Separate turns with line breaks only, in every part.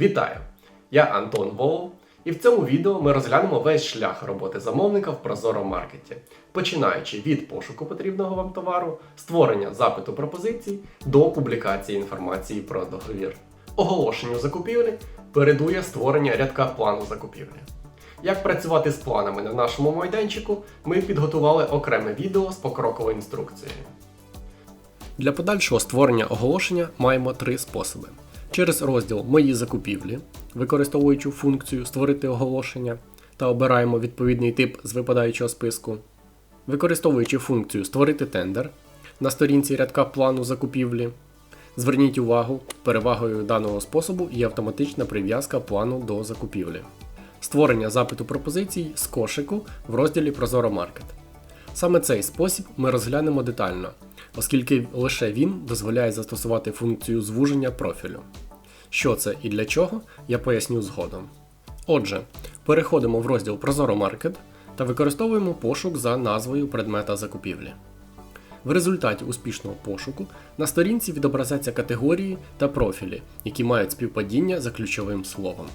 Вітаю! Я Антон Волов, і в цьому відео ми розглянемо весь шлях роботи замовника в Прозоро Маркеті, починаючи від пошуку потрібного вам товару, створення запиту пропозицій до публікації інформації про договір. Оголошенню закупівлі передує створення рядка плану закупівлі. Як працювати з планами на нашому майданчику, ми підготували окреме відео з покроковою інструкцією. Для подальшого створення оголошення маємо три способи: через розділ Мої закупівлі, використовуючи функцію Створити оголошення та обираємо відповідний тип з випадаючого списку, використовуючи функцію Створити тендер на сторінці рядка плану закупівлі. Зверніть увагу, перевагою даного способу є автоматична прив'язка плану до закупівлі. Створення запиту пропозицій з кошику в розділі Прозоро Маркет. Саме цей спосіб ми розглянемо детально, оскільки лише він дозволяє застосувати функцію звуження профілю. Що це і для чого, я поясню згодом. Отже, переходимо в розділ Маркет та використовуємо пошук за назвою предмета закупівлі. В результаті успішного пошуку на сторінці відобразяться категорії та профілі, які мають співпадіння за ключовим словом.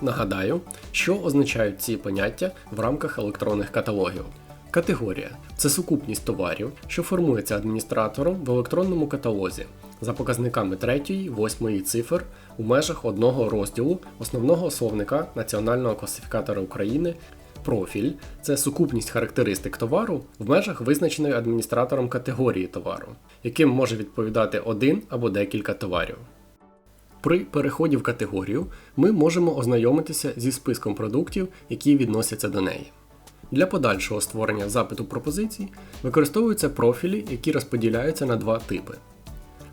Нагадаю, що означають ці поняття в рамках електронних каталогів. Категорія це сукупність товарів, що формується адміністратором в електронному каталозі за показниками 3, 8 цифр у межах одного розділу основного словника Національного класифікатора України. Профіль це сукупність характеристик товару в межах визначеної адміністратором категорії товару, яким може відповідати один або декілька товарів. При переході в категорію ми можемо ознайомитися зі списком продуктів, які відносяться до неї. Для подальшого створення запиту пропозицій використовуються профілі, які розподіляються на два типи: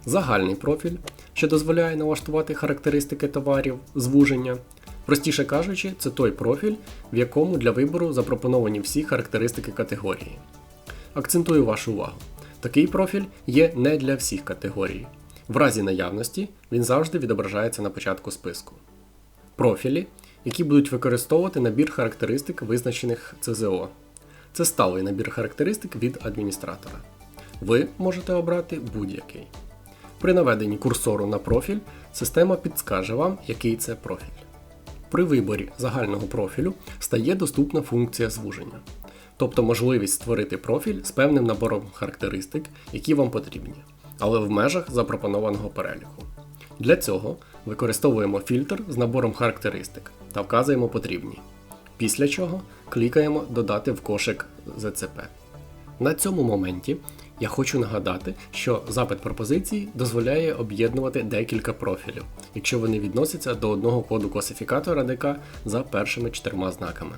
загальний профіль, що дозволяє налаштувати характеристики товарів, звуження. Простіше кажучи, це той профіль, в якому для вибору запропоновані всі характеристики категорії. Акцентую вашу увагу. Такий профіль є не для всіх категорій. В разі наявності він завжди відображається на початку списку. Профілі, які будуть використовувати набір характеристик, визначених ЦЗО. Це сталий набір характеристик від адміністратора. Ви можете обрати будь-який. При наведенні курсору на профіль система підскаже вам, який це профіль. При виборі загального профілю стає доступна функція звуження, тобто можливість створити профіль з певним набором характеристик, які вам потрібні, але в межах запропонованого переліку. Для цього використовуємо фільтр з набором характеристик та вказуємо потрібні. Після чого клікаємо Додати в кошик ЗЦП. На цьому моменті я хочу нагадати, що запит пропозиції дозволяє об'єднувати декілька профілів, якщо вони відносяться до одного коду класифікатора ДК за першими чотирма знаками.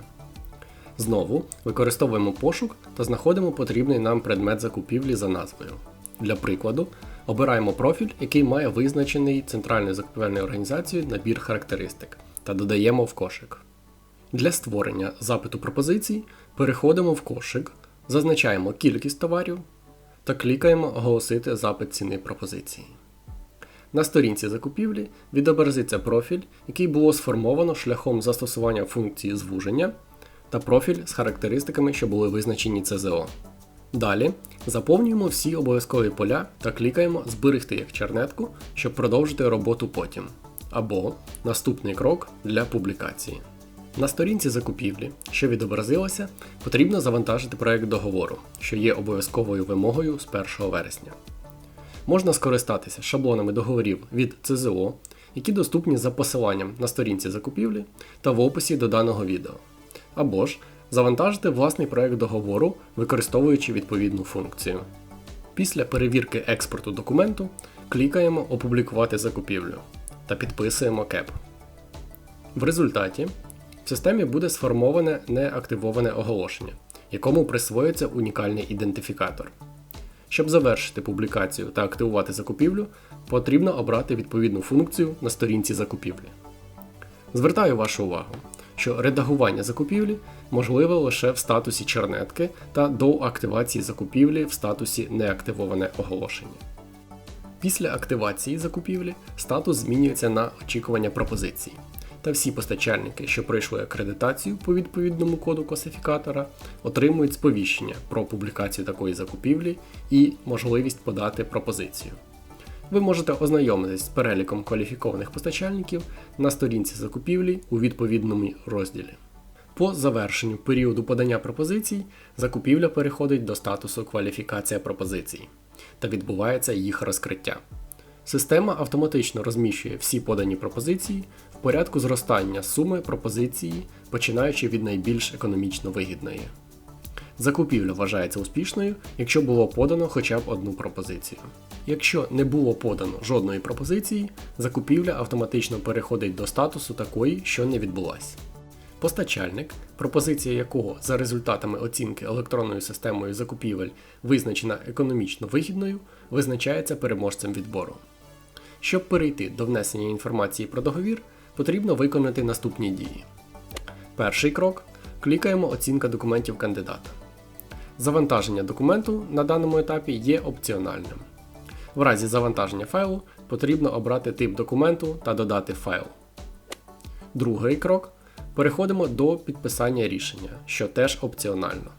Знову використовуємо пошук та знаходимо потрібний нам предмет закупівлі за назвою. Для прикладу, обираємо профіль, який має визначений центральною закупівельною організацією набір характеристик, та додаємо в кошик. Для створення запиту пропозицій переходимо в кошик, зазначаємо кількість товарів та клікаємо Оголосити запит ціни пропозиції. На сторінці закупівлі відобразиться профіль, який було сформовано шляхом застосування функції звуження та профіль з характеристиками, що були визначені ЦЗО. Далі заповнюємо всі обов'язкові поля та клікаємо Зберегти як чернетку, щоб продовжити роботу потім. Або наступний крок для публікації. На сторінці закупівлі, що відобразилося, потрібно завантажити проект договору, що є обов'язковою вимогою з 1 вересня. Можна скористатися шаблонами договорів від ЦЗО, які доступні за посиланням на сторінці закупівлі та в описі до даного відео. Або ж завантажити власний проект договору, використовуючи відповідну функцію. Після перевірки експорту документу клікаємо Опублікувати закупівлю та підписуємо КЕП. В результаті в системі буде сформоване неактивоване оголошення, якому присвоюється унікальний ідентифікатор. Щоб завершити публікацію та активувати закупівлю, потрібно обрати відповідну функцію на сторінці закупівлі. Звертаю вашу увагу, що редагування закупівлі можливе лише в статусі чернетки та до активації закупівлі в статусі неактивоване оголошення. Після активації закупівлі статус змінюється на очікування пропозицій та всі постачальники, що пройшли акредитацію по відповідному коду класифікатора, отримують сповіщення про публікацію такої закупівлі і можливість подати пропозицію. Ви можете ознайомитись з переліком кваліфікованих постачальників на сторінці закупівлі у відповідному розділі. По завершенню періоду подання пропозицій закупівля переходить до статусу кваліфікація пропозицій та відбувається їх розкриття. Система автоматично розміщує всі подані пропозиції в порядку зростання суми пропозиції, починаючи від найбільш економічно вигідної. Закупівля вважається успішною, якщо було подано хоча б одну пропозицію. Якщо не було подано жодної пропозиції, закупівля автоматично переходить до статусу такої, що не відбулась. Постачальник, пропозиція якого за результатами оцінки електронною системою закупівель визначена економічно вигідною, визначається переможцем відбору. Щоб перейти до внесення інформації про договір, потрібно виконати наступні дії. Перший крок клікаємо Оцінка документів кандидата. Завантаження документу на даному етапі є опціональним. В разі завантаження файлу потрібно обрати тип документу та додати файл. Другий крок переходимо до підписання рішення, що теж опціонально.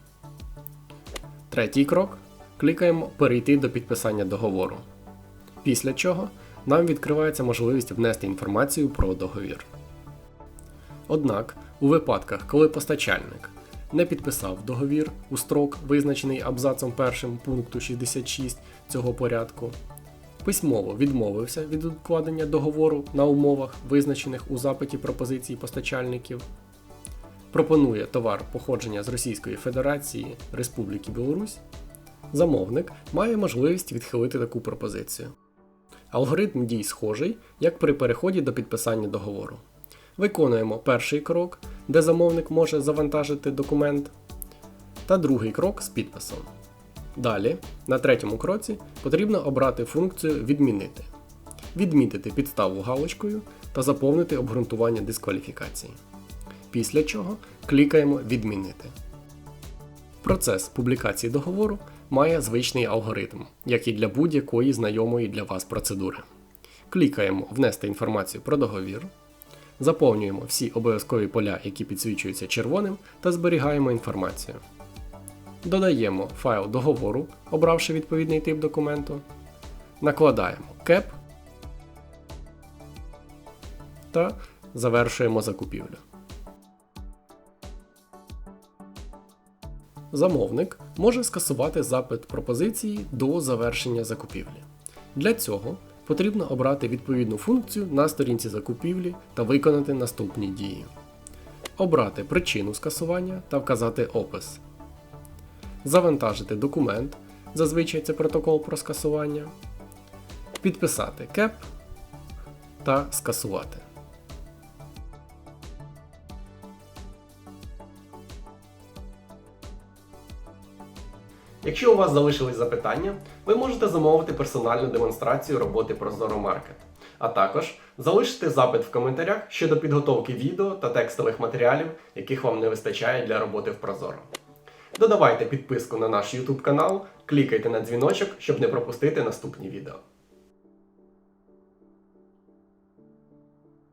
Третій крок клікаємо Перейти до підписання договору. Після чого нам відкривається можливість внести інформацію про договір. Однак, у випадках, коли постачальник не підписав договір у строк, визначений абзацом першим пункту 66 цього порядку, письмово відмовився від укладення договору на умовах, визначених у запиті пропозиції постачальників, пропонує товар походження з Російської Федерації Республіки Білорусь, замовник має можливість відхилити таку пропозицію. Алгоритм дій схожий, як при переході до підписання договору. Виконуємо перший крок, де замовник може завантажити документ, та другий крок з підписом. Далі, на третьому кроці, потрібно обрати функцію Відмінити, відмітити підставу галочкою та заповнити обґрунтування дискваліфікації. Після чого клікаємо Відмінити. Процес публікації договору має звичний алгоритм, як і для будь-якої знайомої для вас процедури. Клікаємо Внести інформацію про договір, заповнюємо всі обов'язкові поля, які підсвічуються червоним, та зберігаємо інформацію. Додаємо файл договору, обравши відповідний тип документу, накладаємо CAP та завершуємо закупівлю. Замовник може скасувати запит пропозиції до завершення закупівлі. Для цього потрібно обрати відповідну функцію на сторінці закупівлі та виконати наступні дії. Обрати причину скасування та вказати опис. Завантажити документ, зазвичай це протокол про скасування. Підписати КЕП та скасувати. Якщо у вас залишились запитання, ви можете замовити персональну демонстрацію роботи Prozoro Market, а також залишити запит в коментарях щодо підготовки відео та текстових матеріалів, яких вам не вистачає для роботи в Прозоро. Додавайте підписку на наш YouTube канал, клікайте на дзвіночок, щоб не пропустити наступні відео.